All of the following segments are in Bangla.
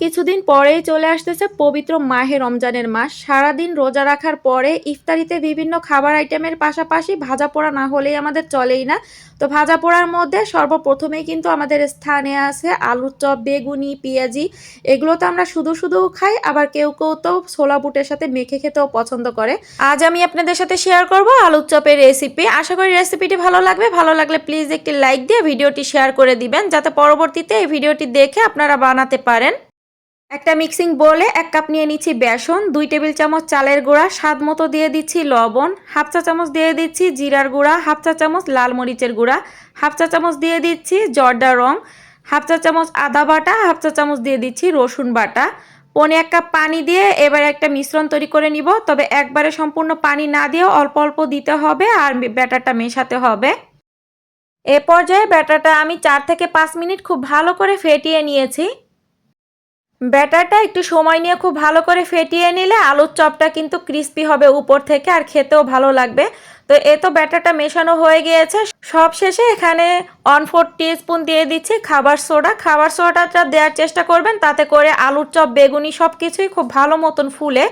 কিছুদিন পরেই চলে আসতেছে পবিত্র মাহে রমজানের মাস। সারাদিন রোজা রাখার পরে ইফতারিতে বিভিন্ন খাবার আইটেমের পাশাপাশি ভাজা পোড়া না হলেই আমাদের চলেই না। তো ভাজা পোড়ার মধ্যে সর্বপ্রথমেই কিন্তু আমাদের স্থানে আছে আলুর চপ, বেগুনি, পেঁয়াজি। এগুলো তো আমরা শুধু শুধু খাই, আবার কেউ কেউ তো ছোলা বুটের সাথে মেখে খেতেও পছন্দ করে। আজ আমি আপনাদের সাথে শেয়ার করব আলুর চপের রেসিপি আশা করি রেসিপিটি ভালো লাগবে। ভালো লাগলে প্লিজ একটি লাইক দিয়ে ভিডিওটি শেয়ার করে দিবেন, যাতে পরবর্তীতে এই ভিডিওটি দেখে আপনারা বানাতে পারেন। একটা মিক্সিং বলে এক কাপ নিয়ে নিচ্ছি বেসন, দুই টেবিল চামচ চালের গুঁড়া, স্বাদ মতো দিয়ে দিচ্ছি লবণ, হাফ চা চামচ দিয়ে দিচ্ছি জিরার গুঁড়া, হাফ চা চামচ লাল মরিচের গুঁড়া, হাফ চা চামচ দিয়ে দিচ্ছি জর্দা রং, হাফ চা চামচ আদা বাটা, হাফ চা চামচ দিয়ে দিচ্ছি রসুন বাটা। পনে এক কাপ পানি দিয়ে এবার একটা মিশ্রণ তৈরি করে নিব, তবে একবারে সম্পূর্ণ পানি না দিয়ে অল্প অল্প দিতে হবে আর ব্যাটারটা মেশাতে হবে। এ পর্যায়ে ব্যাটারটা আমি চার থেকে পাঁচ মিনিট খুব ভালো করে ফেটিয়ে নিয়েছি। ব্যাটারটা একটু সময় নিয়ে খুব ভালো করে ফেটিয়ে নিলে আলুর চপটা কিন্তু ক্রিস্পি হবে উপর থেকে আর খেতেও ভালো লাগবে। তো এ তো ব্যাটারটা মেশানো হয়ে গিয়েছে। সব শেষে এখানে ওয়ান ফোর স্পুন দিয়ে দিচ্ছি খাবার সোডা। খাবার সোডাটা দেওয়ার চেষ্টা করবেন, তাতে করে আলুর চপ, বেগুনি সব কিছুই খুব ভালো মতন ফুলে।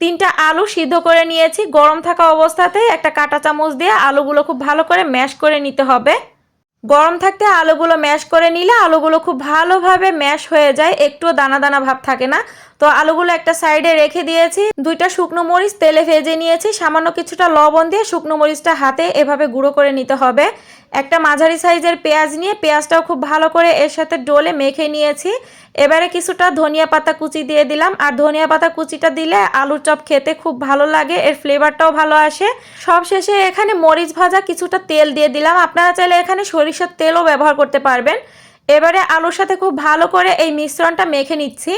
তিনটা আলু সিদ্ধ করে নিয়েছি। গরম থাকা অবস্থাতেই একটা কাঁটা চামচ দিয়ে আলুগুলো খুব ভালো করে ম্যাশ করে নিতে হবে। গরম থাকতে আলুগুলো ম্যাশ করে নিলে আলুগুলো খুব ভালোভাবে ম্যাশ হয়ে যায় একটু দানা দানা ভাব থাকে না। তো আলুগুলো একটা সাইডে রেখে দিয়েছি, দুইটা শুকনো মরিচ তেলে ভেজে নিয়েছি, সামান্য কিছুটা লবণ দিয়ে শুকনো মরিচটা হাতে এভাবে গুঁড়ো করে নিতে হবে। একটা মাঝারি সাইজের পেঁয়াজ নিয়ে পেঁয়াজটাও খুব ভালো করে এর সাথে ডোলে মেখে নিয়েছি। এবারে কিছুটা ধনিয়া পাতা কুচি দিয়ে দিলাম। আর ধনিয়া পাতা কুচিটা দিলে আলুর চপ খেতে খুব ভালো লাগে, এর ফ্লেভারটাও ভালো আসে। সব শেষে এখানে মরিচ ভাজা কিছুটা তেল দিয়ে দিলাম। আপনারা চাইলে এখানে সরিষার তেলও ব্যবহার করতে পারবেন। এবারে আলুর সাথে খুব ভালো করে এই মিশ্রণটা মেখে নিচ্ছি।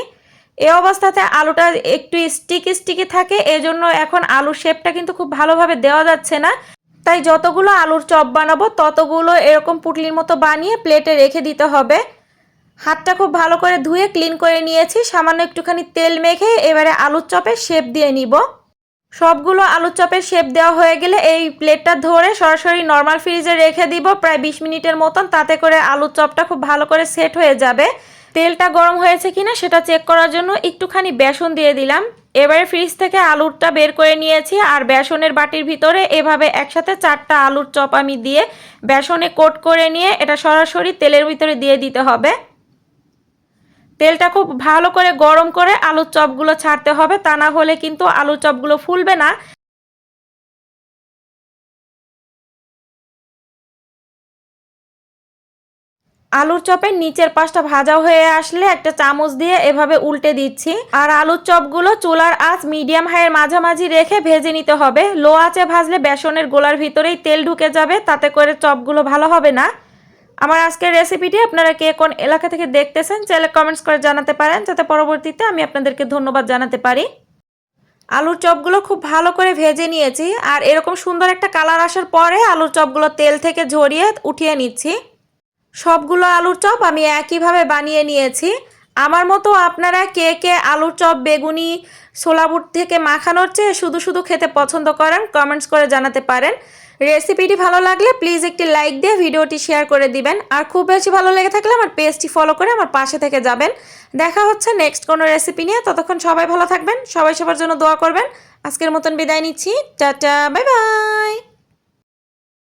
এ অবস্থাতে আলুটা একটু স্টিকি স্টিকি থাকে, এজন্য এখন আলুর শেপটা কিন্তু খুব ভালোভাবে দেওয়া যাচ্ছে না। তাই যতগুলো আলুর চপ বানাবো, ততগুলো এরকম পুটলির মতো বানিয়ে প্লেটে রেখে দিতে হবে। হাতটা খুব ভালো করে ধুয়ে ক্লিন করে নিয়েছি। সামান্য একটুখানি তেল মেখে এবারে আলুর চপের শেপ দিয়ে নিব। সবগুলো আলুর চপের শেপ দেওয়া হয়ে গেলে এই প্লেটটা ধরে সরাসরি নর্মাল ফ্রিজে রেখে দিব প্রায় বিশ মিনিটের মতন। তাতে করে আলুর চপটা খুব ভালো করে সেট হয়ে যাবে। তেলটা গরম হয়েছে কিনা সেটা চেক করার জন্য একটুখানি বেসন দিয়ে দিলাম। এবারে ফ্রিজ থেকে আলুরটা বের করে নিয়েছি আর বেসনের বাটির ভিতরে এভাবে একসাথে চারটা আলুর চপ আমি দিয়ে বেসনে কোট করে নিয়ে এটা সরাসরি তেলের ভিতরে দিয়ে দিতে হবে। তেলটা খুব ভালো করে গরম করে আলুর চপগুলো ছাড়তে হবে, তা না হলে কিন্তু আলুর চপগুলো ফুলবে না। আলুর চপের নিচের পাশটা ভাজা হয়ে আসলে একটা চামচ দিয়ে এভাবে উল্টে দিচ্ছি। আর আলুর চপগুলো চুলার আঁচ মিডিয়াম হাইয়ের মাঝামাঝি রেখে ভেজে নিতে হবে। লো আঁচে ভাজলে বেসনের গোলার ভিতরেই তেল ঢুকে যাবে, তাতে করে চপগুলো ভালো হবে না। আমার আজকের রেসিপিটি আপনারা কে কোন এলাকা থেকে দেখতেছেন, চাইলে কমেন্টস করে জানাতে পারেন, যাতে পরবর্তীতে আমি আপনাদেরকে ধন্যবাদ জানাতে পারি। আলুর চপগুলো খুব ভালো করে ভেজে নিয়েছি, আর এরকম সুন্দর একটা কালার আসার পরে আলুর চপগুলো তেল থেকে ঝরিয়ে উঠিয়ে নিচ্ছি। সবগুলো আলুর চপ আমি একইভাবে বানিয়ে নিয়েছি। আমার মতো আপনারা কে কে আলুর চপ, বেগুনি, ছোলাবুট থেকে মাখানোর চেয়ে শুধু শুধু খেতে পছন্দ করেন কমেন্টস করে জানাতে পারেন। রেসিপিটি ভালো লাগলে প্লিজ একটি লাইক দিয়ে ভিডিওটি শেয়ার করে দিবেন। আর খুব বেশি ভালো লেগে থাকলে আমার পেজটি ফলো করে আমার পাশে থেকে যাবেন। দেখা হচ্ছে নেক্সট কোনো রেসিপি নিয়ে। ততক্ষণ সবাই ভালো থাকবেন, সবাই সবার জন্য দোয়া করবেন। আজকের মতন বিদায় নিচ্ছি। Tata bye bye